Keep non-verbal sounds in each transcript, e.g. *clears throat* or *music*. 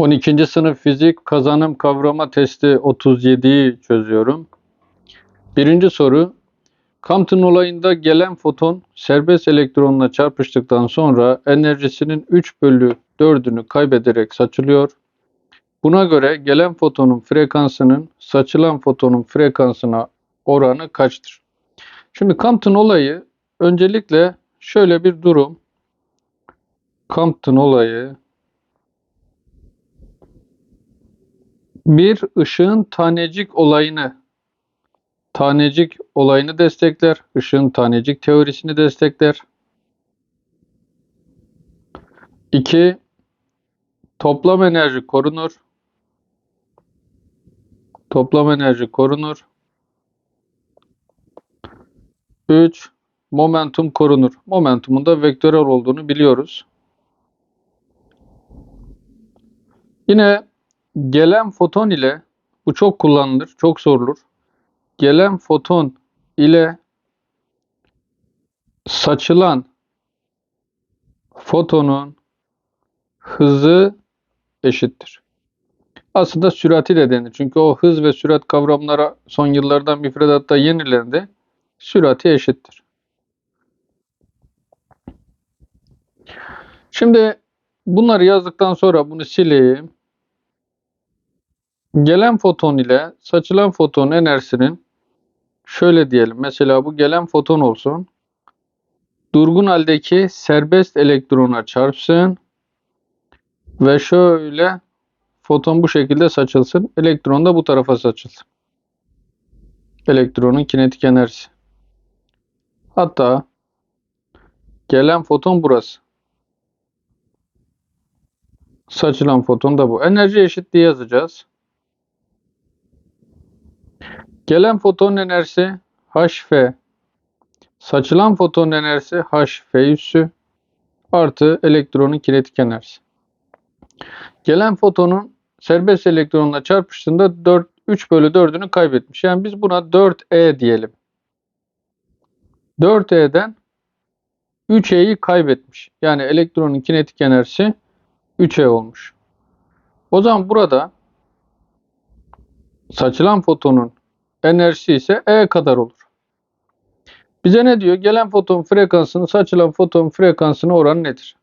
12. sınıf fizik kazanım kavrama testi 37'yi çözüyorum. Birinci soru. Compton olayında gelen foton serbest elektronla çarpıştıktan sonra enerjisinin 3 bölü 4'ünü kaybederek saçılıyor. Buna göre gelen fotonun frekansının saçılan fotonun frekansına oranı kaçtır? Şimdi Compton olayı öncelikle şöyle bir durum. Compton olayı bir ışığın tanecik olayını tanecik olayını destekler. Işığın tanecik teorisini destekler. 2. Toplam enerji korunur. Toplam enerji korunur. 3. Momentum korunur. Momentumun da vektörel olduğunu biliyoruz. Yine gelen foton ile bu çok kullanılır, çok sorulur. Gelen foton ile saçılan fotonun hızı eşittir. Aslında sürati de denir. Çünkü o hız ve sürat kavramlara son yıllardan müfredatta yenilendi. Sürati eşittir. Şimdi bunları yazdıktan sonra bunu sileyim. Gelen foton ile saçılan foton enerjisinin şöyle diyelim. Mesela bu gelen foton olsun. Durgun haldeki serbest elektrona çarpsın ve şöyle foton bu şekilde saçılsın. Elektron da bu tarafa saçılsın. Elektronun kinetik enerjisi. Hatta gelen foton burası. Saçılan foton da bu. Enerji eşitliği yazacağız. Gelen foton enerjisi HF saçılan foton enerjisi HF üssü artı elektronun kinetik enerjisi. Gelen fotonun serbest elektronla çarpıştığında 4, 3 bölü 4'ünü kaybetmiş. Yani biz buna 4E diyelim. 4E'den 3E'yi kaybetmiş. Yani elektronun kinetik enerjisi 3E olmuş. O zaman burada saçılan fotonun enerjisi ise E kadar olur. Bize ne diyor? Gelen foton frekansının saçılan foton frekansına oranı nedir?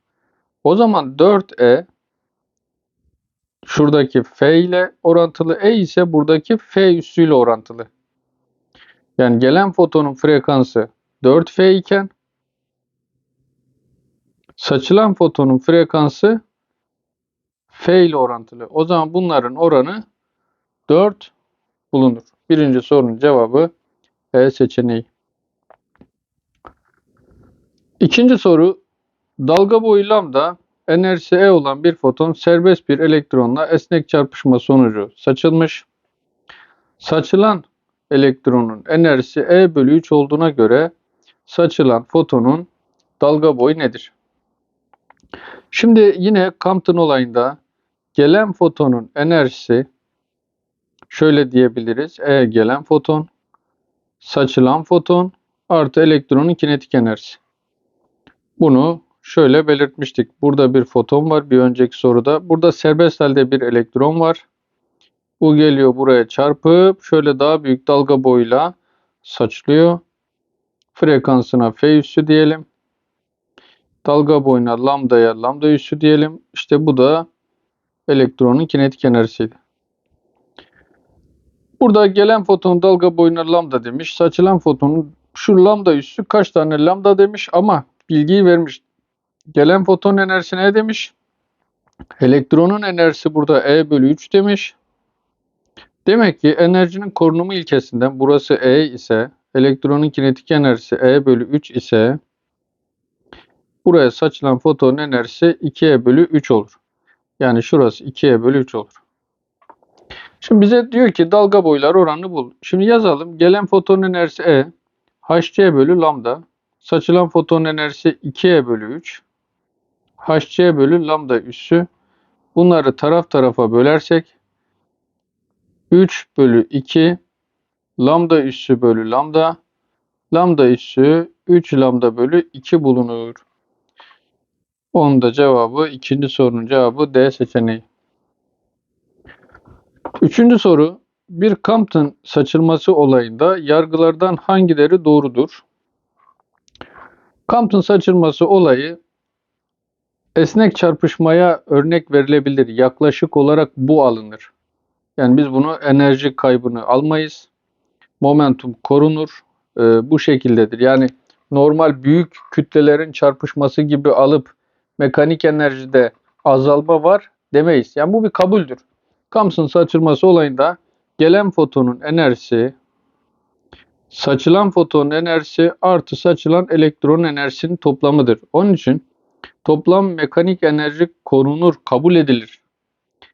O zaman 4E şuradaki F ile orantılı E ise buradaki F üssüyle orantılı. Yani gelen fotonun frekansı 4F iken saçılan fotonun frekansı F ile orantılı. O zaman bunların oranı 4 bulunur. Birinci sorunun cevabı E seçeneği. İkinci soru dalga boyu lambda enerjisi E olan bir foton serbest bir elektronla esnek çarpışma sonucu saçılmış. Saçılan elektronun enerjisi E bölü 3 olduğuna göre saçılan fotonun dalga boyu nedir? Şimdi yine Compton olayında gelen fotonun enerjisi şöyle diyebiliriz. E gelen foton, saçılan foton artı elektronun kinetik enerjisi. Bunu şöyle belirtmiştik. Burada bir foton var bir önceki soruda. Burada serbest halde bir elektron var. Bu geliyor buraya çarpıp şöyle daha büyük dalga boyuyla saçılıyor. Frekansına F üssü diyelim. Dalga boyuna lambdaya lambda üssü diyelim. İşte bu da elektronun kinetik enerjisiydi. Burada gelen fotonun dalga boyuna lambda demiş. Saçılan fotonun şu lambda üssü kaç tane lambda demiş ama bilgiyi vermiş. Gelen foton enerjisi ne demiş? Elektronun enerjisi burada E bölü 3 demiş. Demek ki enerjinin korunumu ilkesinden burası E ise elektronun kinetik enerjisi E bölü 3 ise buraya saçılan foton enerjisi 2E bölü 3 olur. Yani şurası 2E bölü 3 olur. Şimdi bize diyor ki dalga boyları oranını bul. Şimdi yazalım. Gelen foton enerjisi E. Hc bölü lambda. Saçılan foton enerjisi 2E bölü 3. Hc bölü lambda üssü. Bunları taraf tarafa bölersek 3 bölü 2 lambda üssü bölü lambda. Lambda üssü 3 lambda bölü 2 bulunur. Onun da cevabı ikinci sorunun cevabı D seçeneği. Üçüncü soru. Bir Compton saçılması olayında yargılardan hangileri doğrudur? Compton saçılması olayı esnek çarpışmaya örnek verilebilir. Yaklaşık olarak bu alınır. Yani biz bunu enerji kaybını almayız. Momentum korunur. Ee, bu şekildedir. Yani normal büyük kütlelerin çarpışması gibi alıp mekanik enerjide azalma var demeyiz. Yani bu bir kabuldür. Kamsın saçılması olayında gelen fotonun enerjisi saçılan fotonun enerjisi artı saçılan elektron enerjisinin toplamıdır. Onun için toplam mekanik enerji korunur, kabul edilir.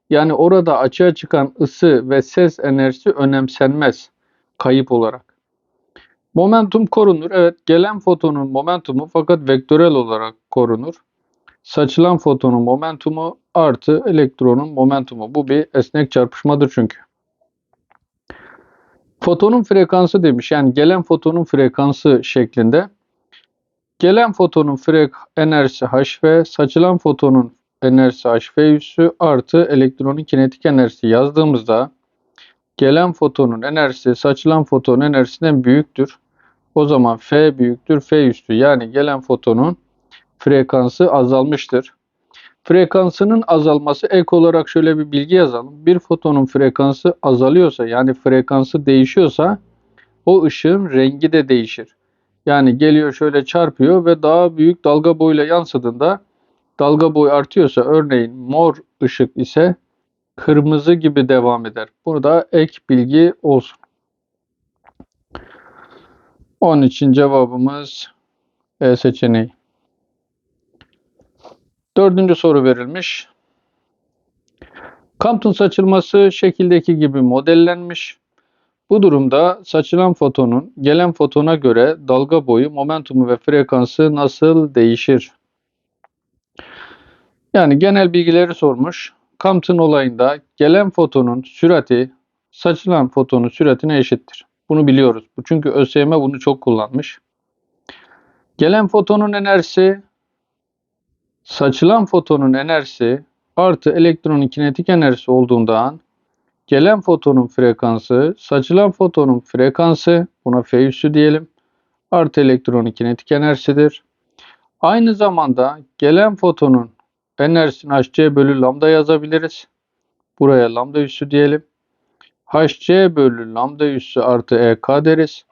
Yani orada açığa çıkan ısı ve ses enerjisi önemsenmez kayıp olarak. Momentum korunur. Evet gelen fotonun momentumu fakat vektörel olarak korunur. Saçılan fotonun momentumu artı elektronun momentumu. Bu bir esnek çarpışmadır çünkü. Fotonun frekansı demiş. Yani gelen fotonun frekansı şeklinde. Gelen fotonun frek enerjisi hv, saçılan fotonun enerjisi hv üssü artı elektronun kinetik enerjisi yazdığımızda gelen fotonun enerjisi saçılan fotonun enerjisinden büyüktür. O zaman F büyüktür F üstü yani gelen fotonun frekansı azalmıştır. Frekansının azalması ek olarak şöyle bir bilgi yazalım. Bir fotonun frekansı azalıyorsa yani frekansı değişiyorsa o ışığın rengi de değişir. Yani geliyor şöyle çarpıyor ve daha büyük dalga boyuyla yansıdığında dalga boyu artıyorsa örneğin mor ışık ise kırmızı gibi devam eder. Burada ek bilgi olsun. Onun için cevabımız E seçeneği. Dördüncü soru verilmiş. Compton saçılması şekildeki gibi modellenmiş. Bu durumda saçılan fotonun gelen fotona göre dalga boyu, momentumu ve frekansı nasıl değişir? Yani genel bilgileri sormuş. Compton olayında gelen fotonun sürati saçılan fotonun süratine eşittir. Bunu biliyoruz. Çünkü ÖSYM bunu çok kullanmış. Gelen fotonun enerjisi saçılan fotonun enerjisi artı elektronun kinetik enerjisi olduğundan gelen fotonun frekansı saçılan fotonun frekansı buna F üssü diyelim artı elektronun kinetik enerjisidir. Aynı zamanda gelen fotonun enerjisini hc bölü lambda yazabiliriz. Buraya lambda üssü diyelim. hc bölü lambda üssü artı ek deriz.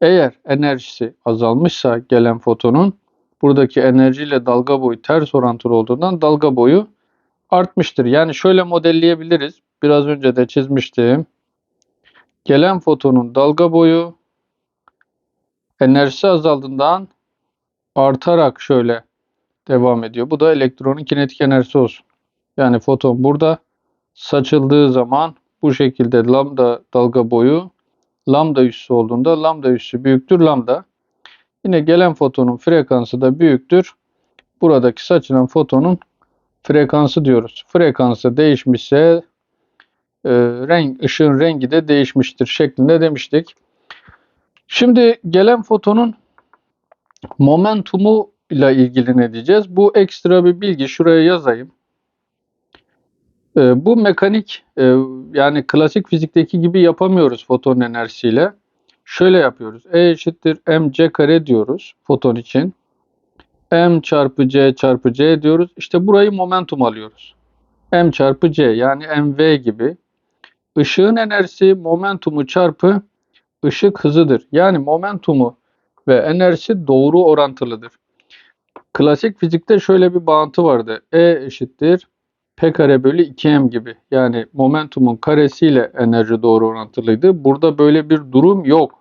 Eğer enerjisi azalmışsa gelen fotonun buradaki enerjiyle dalga boyu ters orantılı olduğundan dalga boyu artmıştır. Yani şöyle modelleyebiliriz. Biraz önce de çizmiştim. Gelen fotonun dalga boyu enerjisi azaldığından artarak şöyle devam ediyor. Bu da elektronun kinetik enerjisi olsun. Yani foton burada saçıldığı zaman bu şekilde lambda dalga boyu lambda üssü olduğunda lambda üssü büyüktür lambda. Yine gelen fotonun frekansı da büyüktür. Buradaki saçılan fotonun frekansı diyoruz. Frekansı değişmişse e, renk ışığın rengi de değişmiştir şeklinde demiştik. Şimdi gelen fotonun momentumu ile ilgili ne diyeceğiz? Bu ekstra bir bilgi şuraya yazayım. E, bu mekanik e, yani klasik fizikteki gibi yapamıyoruz foton enerjisiyle. Şöyle yapıyoruz. E eşittir mc kare diyoruz foton için. m çarpı c çarpı c diyoruz. İşte burayı momentum alıyoruz. m çarpı c yani mv gibi. Işığın enerjisi momentumu çarpı ışık hızıdır. Yani momentumu ve enerjisi doğru orantılıdır. Klasik fizikte şöyle bir bağıntı vardı. E eşittir P kare bölü 2M gibi. Yani momentumun karesiyle enerji doğru orantılıydı. Burada böyle bir durum yok.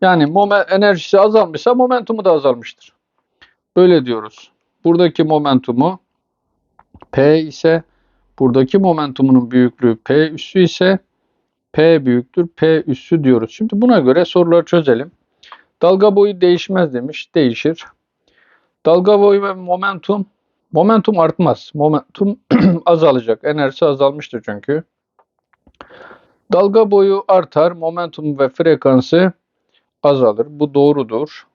Yani moment, enerjisi azalmışsa momentumu da azalmıştır. Böyle diyoruz. Buradaki momentumu P ise buradaki momentumunun büyüklüğü P üssü ise P büyüktür P üssü diyoruz. Şimdi buna göre soruları çözelim. Dalga boyu değişmez demiş. Değişir. Dalga boyu ve momentum momentum artmaz. Momentum *clears throat* azalacak. Enerjisi azalmıştır çünkü. Dalga boyu artar. Momentum ve frekansı azalır. Bu doğrudur.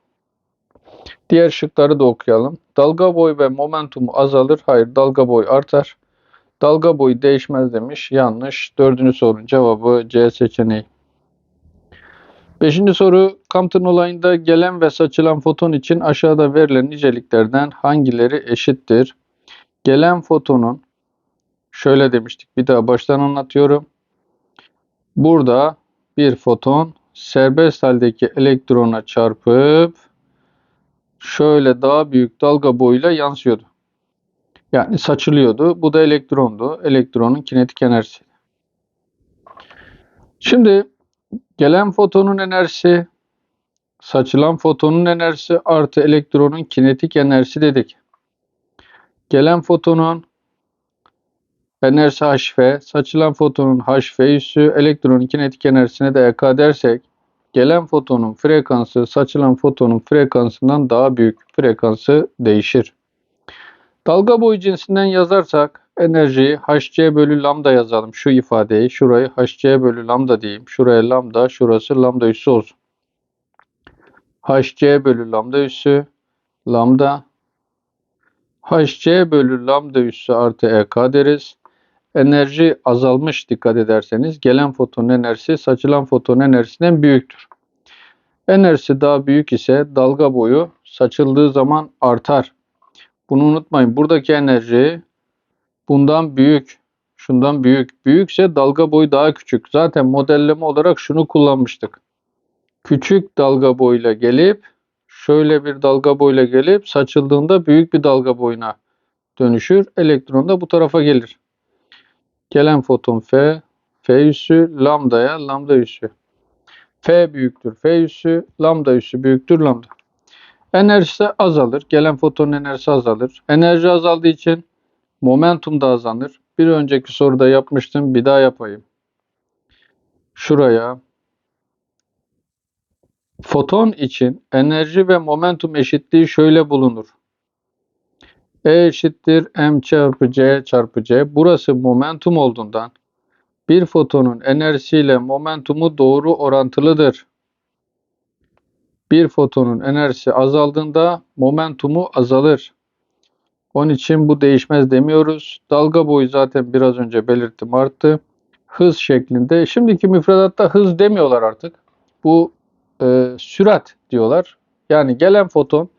Diğer şıkları da okuyalım. Dalga boyu ve momentumu azalır. Hayır, dalga boyu artar. Dalga boyu değişmez demiş. Yanlış. Dördüncü sorunun cevabı C seçeneği. Beşinci soru Compton olayında gelen ve saçılan foton için aşağıda verilen niceliklerden hangileri eşittir? Gelen fotonun şöyle demiştik. Bir daha baştan anlatıyorum. Burada bir foton serbest haldeki elektrona çarpıp şöyle daha büyük dalga boyuyla yansıyordu. Yani saçılıyordu. Bu da elektrondu. Elektronun kinetik enerjisi. Şimdi gelen fotonun enerjisi, saçılan fotonun enerjisi artı elektronun kinetik enerjisi dedik. Gelen fotonun enerjisi hf, saçılan fotonun hf üssü, elektronun kinetik enerjisine de ek dersek, gelen fotonun frekansı saçılan fotonun frekansından daha büyük frekansı değişir. Dalga boyu cinsinden yazarsak enerjiyi hc bölü lambda yazalım. Şu ifadeyi şurayı hc bölü lambda diyeyim. Şuraya lambda şurası lambda üssü olsun. hc bölü lambda üssü lambda hc bölü lambda üssü artı ek deriz. Enerji azalmış dikkat ederseniz gelen fotonun enerjisi saçılan fotonun enerjisinden büyüktür. Enerjisi daha büyük ise dalga boyu saçıldığı zaman artar. Bunu unutmayın. Buradaki enerji bundan büyük, şundan büyük. Büyükse dalga boyu daha küçük. Zaten modelleme olarak şunu kullanmıştık. Küçük dalga boyuyla gelip şöyle bir dalga boyuyla gelip saçıldığında büyük bir dalga boyuna dönüşür. Elektron da bu tarafa gelir. Gelen foton F, F üssü lambdaya lambda üssü. F büyüktür F üssü, lambda üssü büyüktür lambda. Enerjisi azalır. Gelen fotonun enerjisi azalır. Enerji azaldığı için momentum da azalır. Bir önceki soruda yapmıştım. Bir daha yapayım. Şuraya foton için enerji ve momentum eşitliği şöyle bulunur. E eşittir m çarpı c çarpı c. Burası momentum olduğundan bir fotonun enerjisiyle momentumu doğru orantılıdır. Bir fotonun enerjisi azaldığında momentumu azalır. Onun için bu değişmez demiyoruz. Dalga boyu zaten biraz önce belirttim arttı. Hız şeklinde. Şimdiki müfredatta hız demiyorlar artık. Bu e, sürat diyorlar. Yani gelen foton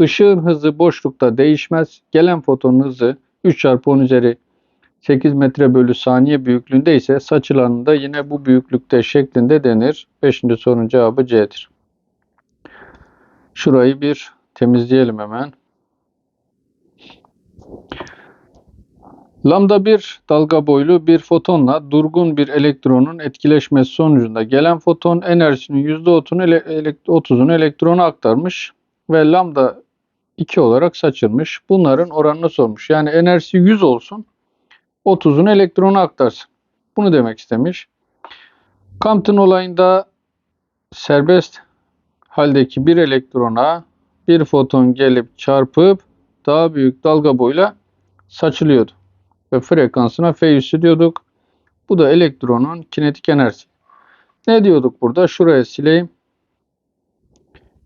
ışığın hızı boşlukta değişmez. Gelen fotonun hızı 3 çarpı 10 üzeri 8 metre bölü saniye büyüklüğünde ise saçılanında yine bu büyüklükte şeklinde denir. 5. sorunun cevabı C'dir. Şurayı bir temizleyelim hemen. Lambda bir dalga boylu bir fotonla durgun bir elektronun etkileşmesi sonucunda gelen foton enerjisinin %30'unu elektrona aktarmış ve lambda 2 olarak saçılmış. Bunların oranını sormuş. Yani enerjisi 100 olsun 30'unu elektrona aktarsın. Bunu demek istemiş. Compton olayında serbest haldeki bir elektrona bir foton gelip çarpıp daha büyük dalga boyuyla saçılıyordu. Ve frekansına F üssü diyorduk. Bu da elektronun kinetik enerjisi. Ne diyorduk burada? Şuraya sileyim.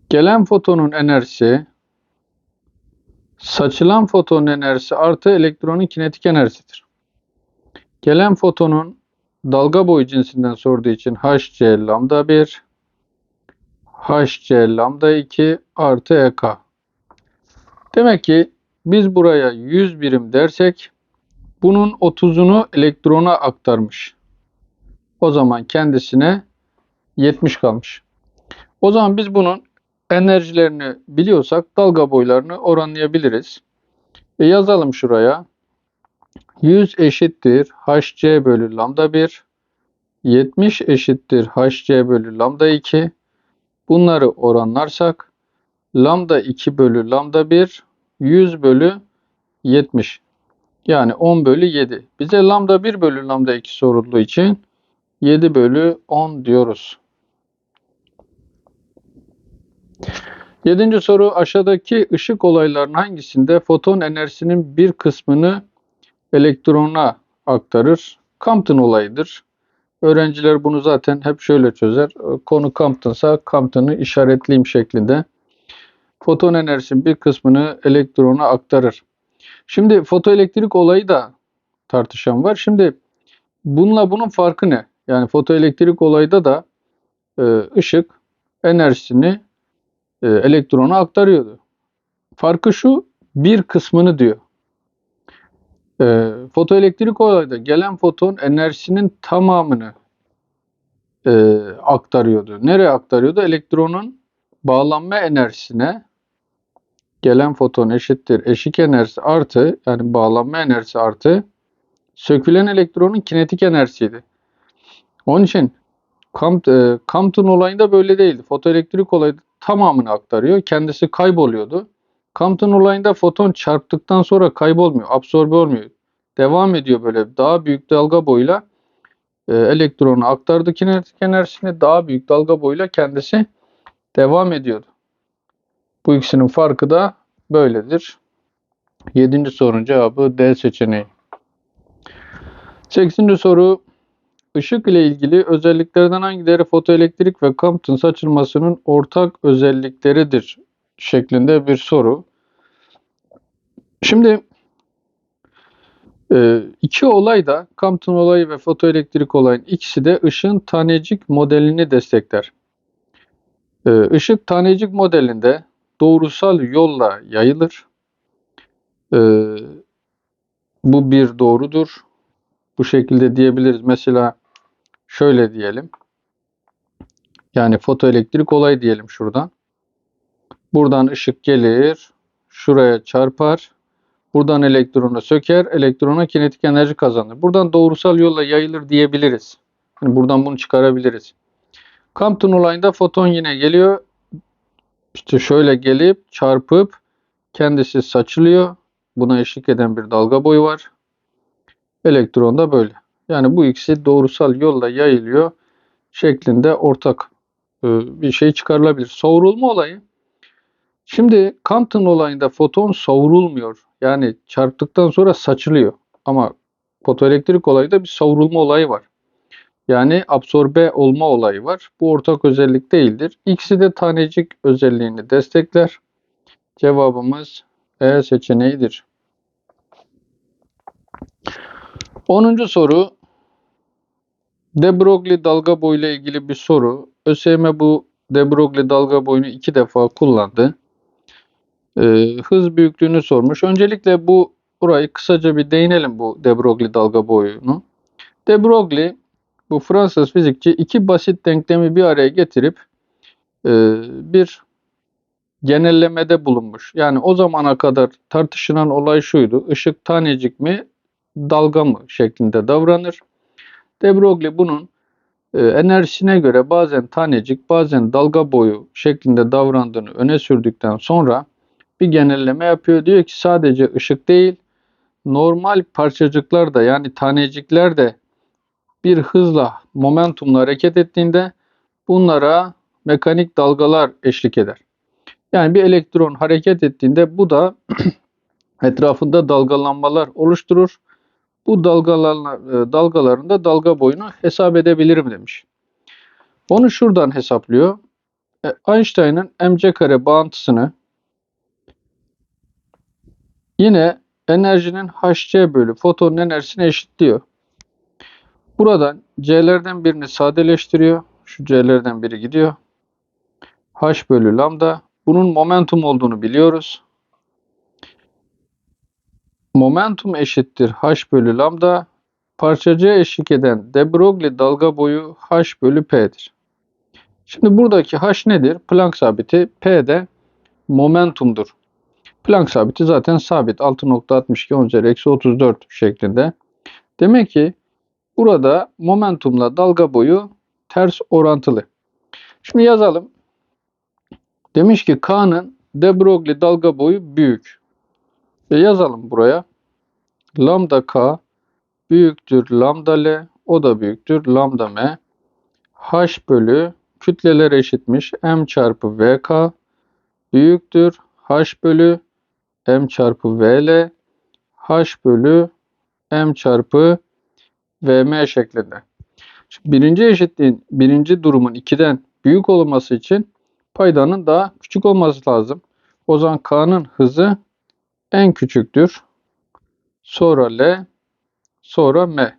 Gelen fotonun enerjisi saçılan fotonun enerjisi artı elektronun kinetik enerjisidir. Gelen fotonun dalga boyu cinsinden sorduğu için hc lambda 1 hc lambda 2 artı ek. Demek ki biz buraya 100 birim dersek bunun 30'unu elektrona aktarmış. O zaman kendisine 70 kalmış. O zaman biz bunun enerjilerini biliyorsak dalga boylarını oranlayabiliriz. E yazalım şuraya. 100 eşittir hc bölü lambda 1. 70 eşittir hc bölü lambda 2. Bunları oranlarsak lambda 2 bölü lambda 1 100 bölü 70. Yani 10 bölü 7. Bize lambda 1 bölü lambda 2 sorulduğu için 7 bölü 10 diyoruz. Yedinci soru aşağıdaki ışık olaylarının hangisinde foton enerjisinin bir kısmını elektrona aktarır? Compton olayıdır. Öğrenciler bunu zaten hep şöyle çözer. Konu Compton'sa Compton'ı işaretleyeyim şeklinde. Foton enerjisinin bir kısmını elektrona aktarır. Şimdi fotoelektrik olayı da tartışan var. Şimdi bununla bunun farkı ne? Yani fotoelektrik olayda da e, ışık enerjisini e, elektrona aktarıyordu. Farkı şu, bir kısmını diyor. E, fotoelektrik olayda gelen foton enerjisinin tamamını e, aktarıyordu. Nereye aktarıyordu? Elektronun bağlanma enerjisine gelen foton eşittir eşik enerjisi artı yani bağlanma enerjisi artı sökülen elektronun kinetik enerjisiydi. Onun için e, Compton olayında böyle değildi. Fotoelektrik olayda tamamını aktarıyor. Kendisi kayboluyordu. Compton olayında foton çarptıktan sonra kaybolmuyor, absorbe olmuyor. Devam ediyor böyle daha büyük dalga boyuyla e, elektronu aktardı kinetik enerjisini daha büyük dalga boyuyla kendisi devam ediyordu. Bu ikisinin farkı da böyledir. Yedinci sorunun cevabı D seçeneği. Sekizinci soru Işık ile ilgili özelliklerden hangileri fotoelektrik ve Compton saçılmasının ortak özellikleridir şeklinde bir soru. Şimdi e, iki olay da Compton olayı ve fotoelektrik olayın ikisi de ışığın tanecik modelini destekler. E, Işık tanecik modelinde doğrusal yolla yayılır. E, Bu bir doğrudur. Bu şekilde diyebiliriz. Mesela şöyle diyelim. Yani fotoelektrik olay diyelim şuradan. Buradan ışık gelir, şuraya çarpar. Buradan elektronu söker, elektrona kinetik enerji kazanır. Buradan doğrusal yolla yayılır diyebiliriz. Yani buradan bunu çıkarabiliriz. Compton olayında foton yine geliyor. İşte şöyle gelip çarpıp kendisi saçılıyor. Buna eşlik eden bir dalga boyu var. Elektron da böyle. Yani bu ikisi doğrusal yolla yayılıyor şeklinde ortak e, bir şey çıkarılabilir. Soğurulma olayı. Şimdi Compton olayında foton soğurulmuyor. Yani çarptıktan sonra saçılıyor. Ama fotoelektrik olayında bir soğurulma olayı var. Yani absorbe olma olayı var. Bu ortak özellik değildir. İkisi de tanecik özelliğini destekler. Cevabımız E seçeneğidir. 10. soru De Broglie dalga boyu ile ilgili bir soru. ÖSYM bu De Broglie dalga boyunu iki defa kullandı. Ee, hız büyüklüğünü sormuş. Öncelikle bu burayı kısaca bir değinelim bu De Broglie dalga boyunu. De Broglie bu Fransız fizikçi iki basit denklemi bir araya getirip e, bir genellemede bulunmuş. Yani o zamana kadar tartışılan olay şuydu. Işık tanecik mi, dalga mı şeklinde davranır. De Broglie bunun e, enerjisine göre bazen tanecik, bazen dalga boyu şeklinde davrandığını öne sürdükten sonra bir genelleme yapıyor. Diyor ki sadece ışık değil, normal parçacıklar da yani tanecikler de bir hızla, momentumla hareket ettiğinde bunlara mekanik dalgalar eşlik eder. Yani bir elektron hareket ettiğinde bu da *clears throat* etrafında dalgalanmalar oluşturur. Bu dalgalar, e, dalgaların da dalga boyunu hesap edebilirim demiş. Onu şuradan hesaplıyor. E, Einstein'ın mc kare bağıntısını yine enerjinin hc bölü fotonun enerjisine eşitliyor. Buradan c'lerden birini sadeleştiriyor. Şu c'lerden biri gidiyor. h bölü lambda. Bunun momentum olduğunu biliyoruz. Momentum eşittir h bölü lambda. Parçacığa eşlik eden de Broglie dalga boyu h bölü p'dir. Şimdi buradaki h nedir? Planck sabiti. P de momentumdur. Planck sabiti zaten sabit. 6.62 10 üzeri eksi 34 şeklinde. Demek ki burada momentumla dalga boyu ters orantılı. Şimdi yazalım. Demiş ki K'nın de Broglie dalga boyu büyük. Ve yazalım buraya. Lambda K büyüktür lambda L. O da büyüktür lambda M. H bölü kütleler eşitmiş. M çarpı VK büyüktür. H bölü M çarpı VL. H bölü M çarpı VM şeklinde. Şimdi birinci eşitliğin birinci durumun 2'den büyük olması için paydanın daha küçük olması lazım. O zaman K'nın hızı en küçüktür. Sonra L, sonra M.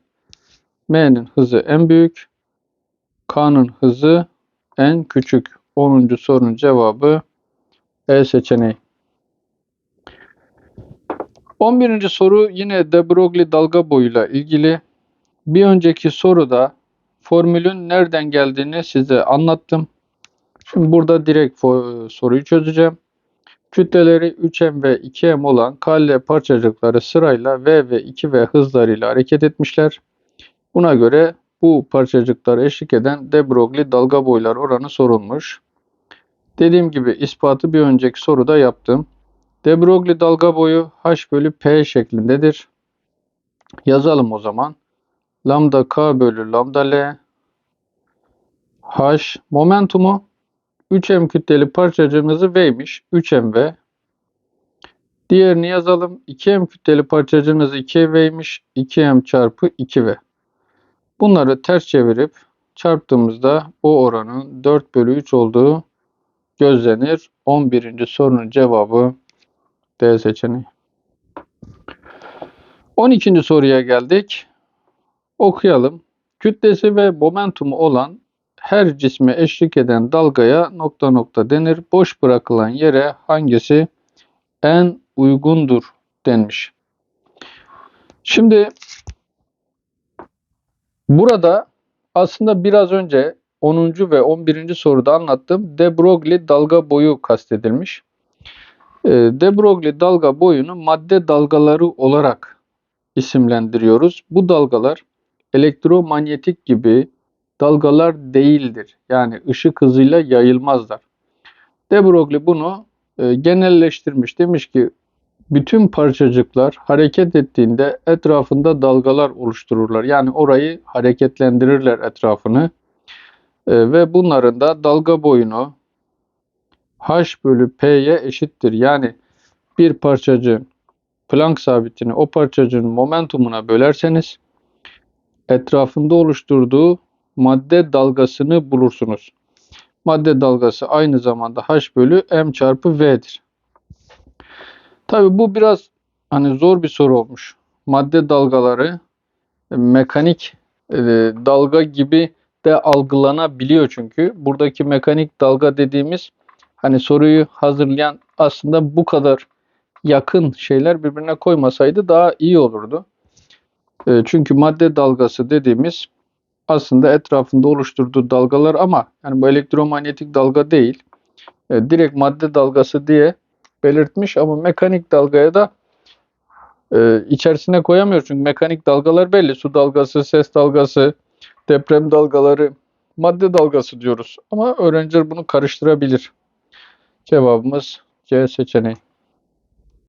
M'nin hızı en büyük. K'nın hızı en küçük. 10. sorunun cevabı E seçeneği. 11. soru yine de Broglie dalga boyuyla ilgili. Bir önceki soruda formülün nereden geldiğini size anlattım. Şimdi burada direkt soruyu çözeceğim. Kütleleri 3m ve 2m olan KL parçacıkları sırayla v ve 2v hızlarıyla hareket etmişler. Buna göre bu parçacıklara eşlik eden de Broglie dalga boyları oranı sorulmuş. Dediğim gibi ispatı bir önceki soruda yaptım. De Broglie dalga boyu h bölü p şeklindedir. Yazalım o zaman. Lambda k bölü lambda l h momentumu 3m kütleli parçacığımızı v'ymiş. 3mv. Diğerini yazalım. 2m kütleli parçacığımız 2v'ymiş. 2m çarpı 2v. Bunları ters çevirip çarptığımızda o oranın 4 bölü 3 olduğu gözlenir. 11. sorunun cevabı D seçeneği. 12. soruya geldik. Okuyalım. Kütlesi ve momentumu olan her cisme eşlik eden dalgaya nokta nokta denir. Boş bırakılan yere hangisi en uygundur denmiş. Şimdi burada aslında biraz önce 10. ve 11. soruda anlattığım de Broglie dalga boyu kastedilmiş. Ee, De Broglie dalga boyunu madde dalgaları olarak isimlendiriyoruz. Bu dalgalar elektromanyetik gibi dalgalar değildir. Yani ışık hızıyla yayılmazlar. De Broglie bunu e, genelleştirmiş. Demiş ki bütün parçacıklar hareket ettiğinde etrafında dalgalar oluştururlar. Yani orayı hareketlendirirler etrafını. E, ve bunların da dalga boyunu h bölü p'ye eşittir. Yani bir parçacığın Planck sabitini o parçacığın momentumuna bölerseniz etrafında oluşturduğu madde dalgasını bulursunuz. Madde dalgası aynı zamanda h bölü m çarpı v'dir. Tabi bu biraz hani zor bir soru olmuş. Madde dalgaları e, mekanik e, dalga gibi de algılanabiliyor çünkü. Buradaki mekanik dalga dediğimiz hani soruyu hazırlayan aslında bu kadar yakın şeyler birbirine koymasaydı daha iyi olurdu. E, çünkü madde dalgası dediğimiz aslında etrafında oluşturduğu dalgalar ama yani bu elektromanyetik dalga değil. E, direkt madde dalgası diye belirtmiş ama mekanik dalgaya da e, içerisine koyamıyor çünkü mekanik dalgalar belli. Su dalgası, ses dalgası, deprem dalgaları, madde dalgası diyoruz. Ama öğrenciler bunu karıştırabilir. Cevabımız C seçeneği.